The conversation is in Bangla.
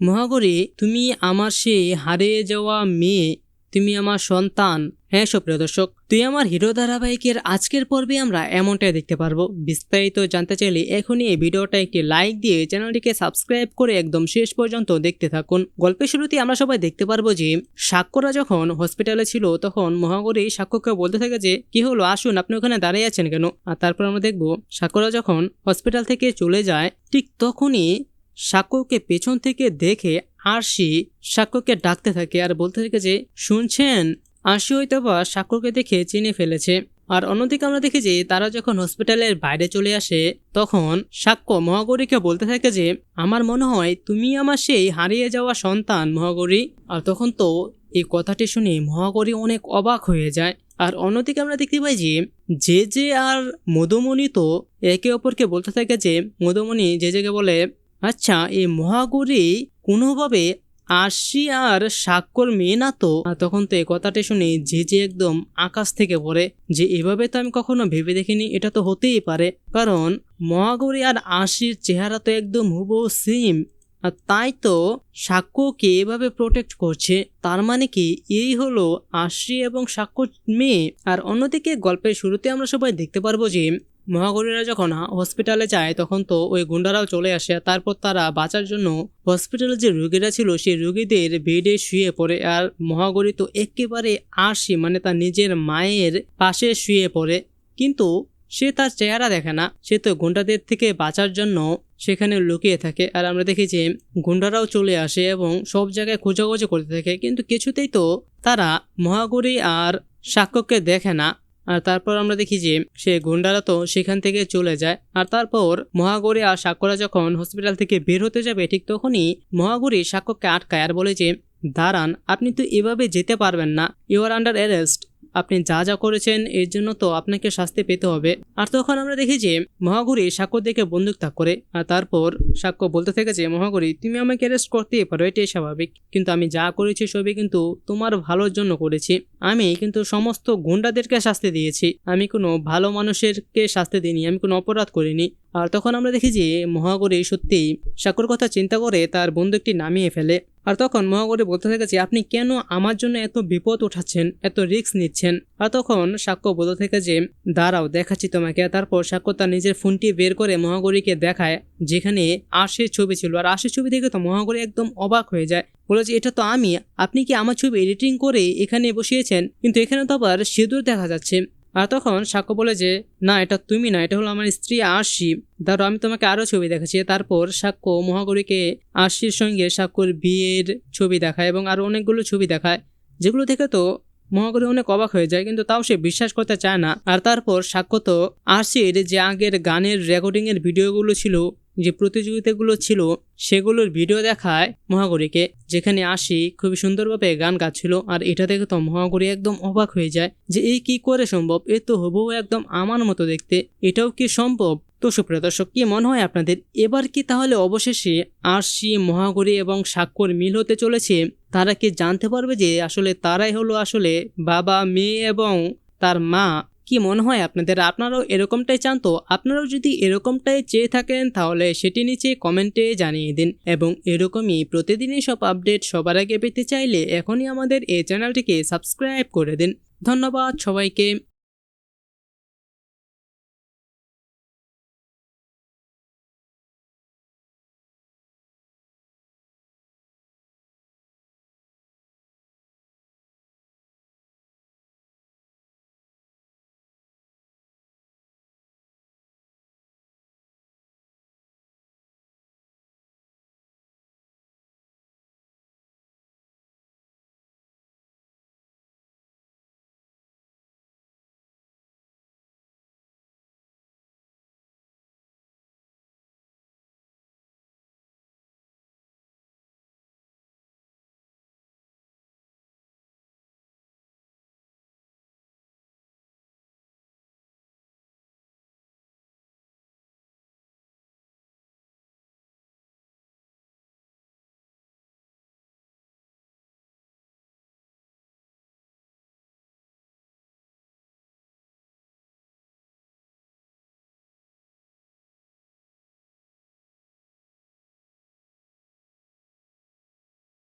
মহাগরী, তুমি আমার সে হারিয়ে যাওয়া মেয়ে, তুমি আমার সন্তান। হ্যাঁ সুপ্রিয় দর্শক, তুই আমার হিরো ধারাবাহিকের আজকের পর্বে আমরা এমনটাই দেখতে পারব। বিস্তারিত জানতে চাইলে এখনই এই ভিডিওটা একটি লাইক দিয়ে চ্যানেলটিকে সাবস্ক্রাইব করে একদম শেষ পর্যন্ত দেখতে থাকুন। গল্পের শুরুতে আমরা সবাই দেখতে পারব যে, সাক্ষ্যরা যখন হসপিটালে ছিল, তখন মহাগরী সাক্ষ্যকে বলতে থাকে যে, কি হলো? আসুন, আপনি ওখানে দাঁড়িয়ে আছেন কেন? আর তারপর আমরা দেখব সাক্ষরা যখন হসপিটাল থেকে চলে যায়, ঠিক তখনই সাক্ষ্যকে পেছন থেকে দেখে আরশি সাক্ষ্যকে ডাকতে থাকে আর বলতে থাকে যে, শুনছেন? আরশি হয়তো বা সাক্ষ্যকে দেখে চিনে ফেলেছে। আর অন্যদিকে আমরা দেখি যে, তারা যখন হসপিটালের বাইরে চলে আসে, তখন সাক্ষ্য মহাগৌরীকে বলতে থাকে যে, আমার মনে হয় তুমি আমার সেই হারিয়ে যাওয়া সন্তান মহাগৌরী। আর তখন তো এই কথাটি শুনে মহাগৌরী অনেক অবাক হয়ে যায়। আর অন্যদিকে আমরা দেখতে পাই যে যে যে আর মধুমণি তো একে অপরকে বলতে থাকে যে, মধুমণি যে জেগে বলে আচ্ছা এই মহাগৌরী কোনোভাবে আশি আর স্বাক্ষর মেয়ে না তো? তখন তো এই কথাটি শুনে যে যে একদম আকাশ থেকে পড়ে যে, এভাবে তো আমি কখনো ভেবে দেখিনি, এটা তো হতেই পারে। কারণ মহাগৌরী আর আশির চেহারা তো একদম হুবহু সেম আর তাই তো সাক্ষ্যকে এভাবে প্রোটেক্ট করছে। তার মানে কি, এই হলো আশি এবং সাক্ষ্য মেয়ে। আর অন্যদিকে গল্পের শুরুতে আমরা সবাই দেখতে পারব যে মহাগরীরা যখন হসপিটালে যায়, তখন তো ওই গুন্ডারাও চলে আসে। তারপর তারা বাঁচার জন্য হসপিটালে যে রোগীরা ছিল, সেই রোগীদের বেডে শুয়ে পড়ে। আর মহাগরী তো একেবারে আসি মানে তার নিজের মায়ের পাশে শুয়ে পড়ে। কিন্তু সে তার চেহারা দেখে না। সে তো গুন্ডাদের থেকে বাঁচার জন্য সেখানে লুকিয়ে থাকে। আর আমরা দেখি যে গুন্ডারাও চলে আসে এবং সব জায়গায় খোঁজাখুঁজি করতে থাকে। কিন্তু কিছুতেই তো তারা মহাগরী আর সাক্ষ্যকে দেখে না। আর তারপর আমরা দেখি যে সে গুন্ডারা তো সেখান থেকে চলে যায়। আর তারপর মহাগরি আর সাক্ষরা যখন হসপিটাল থেকে বের হতে যাবে, ঠিক তখনই মহাগরি সাক্ষ্যকে আটকায় আর বলে যে, দাঁড়ান, আপনি তো এভাবে যেতে পারবেন না। ইউ আর আন্ডার অ্যারেস্ট আপনি যা যা করেছেন, এর জন্য তো আপনাকে শাস্তি পেতে হবে। আর তখন আমরা দেখি যে, মহাগুরি সাক্ষ্য দেখে বন্দুক তাক করে, আর তারপর সাক্ষ্য বলতে থেকে যে, মহাগুরি, তুমি আমাকে অ্যারেস্ট করতেই পারো, এটাই স্বাভাবিক। কিন্তু আমি যা করেছি, সবই কিন্তু তোমার ভালোর জন্য করেছি। আমি কিন্তু সমস্ত গুন্ডাদেরকে শাস্তি দিয়েছি। আমি কোনো ভালো মানুষেরকে শাস্তি দিইনি, আমি কোনো অপরাধ করিনি। আর তখন আমরা দেখি যে, মহাগরী সত্যিই সাক্ষর কথা চিন্তা করে তার বন্দুকটি নামিয়ে ফেলে। আর তখন মহাগরী বলতে থেকেছে আপনি কেন আমার জন্য এত বিপদ উঠাচ্ছেন, এত রিস্ক নিচ্ছেন? আর তখন সাক্ষ্য বলতে থেকে যে, দাঁড়াও, দেখাচ্ছি তোমাকে। তারপর সাক্ষ্য তার নিজের ফোনটি বের করে মহাগরীকে দেখায়, যেখানে আশের ছবি ছিল। আর আশের ছবি দেখে তো মহাগরী একদম অবাক হয়ে যায়। বলে যে, এটা তো আমি, আপনি কি আমার ছবি এডিটিং করে এখানে বসিয়েছেন? কিন্তু এখানে তো আবার সিঁদুর দেখা যাচ্ছে। আর তখন সাক্ষ্য বলে যে, না, এটা তুমি না, এটা হলো আমার স্ত্রী আশি ধরো, আমি তোমাকে আরও ছবি দেখাচ্ছি। তারপর সাক্ষ্য মহাগরীকে আশির সঙ্গে সাক্ষ্যর বিয়ের ছবি দেখায় এবং আরও অনেকগুলো ছবি দেখায়। যেগুলো থেকে তো মহাগরী অনেক অবাক হয়ে যায়, কিন্তু তাও সে বিশ্বাস করতে চায় না। আর তারপর সাক্ষ্য তো আশির যে আগের গানের রেকর্ডিংয়ের ভিডিওগুলো ছিল যে প্রতিযোগিতাগুলো ছিল সেগুলোর ভিডিও দেখায় মহাগরীকে, যেখানে আসি খুবই সুন্দরভাবে গান গাচ্ছিল আর এটা দেখে তো মহাগরী একদম অবাক হয়ে যায় যে এই কি করে সম্ভব? এ তো হবু একদম আমার মতো দেখতে। এটাও কি সম্ভব? তো সুপ্রিয় দর্শক, কি মনে হয় আপনাদের? এবার কি তাহলে অবশেষে আরশি, মহাগরী এবং স্বাক্ষর মিল হতে চলেছে? তারা কি জানতে পারবে যে আসলে তারাই হলো আসলে বাবা, মেয়ে এবং তার মা? কি মনে হয় আপনাদের? আপনারাও এরকমটাই চান তো? আপনারাও যদি এরকমটাই চেয়ে থাকেন, তাহলে সেটি নিচে কমেন্টে জানিয়ে দিন। এবং এরকমই প্রতিদিনই সব আপডেট সবার আগে পেতে চাইলে এখনই আমাদের এই চ্যানেলটিকে সাবস্ক্রাইব করে দিন। ধন্যবাদ সবাইকে।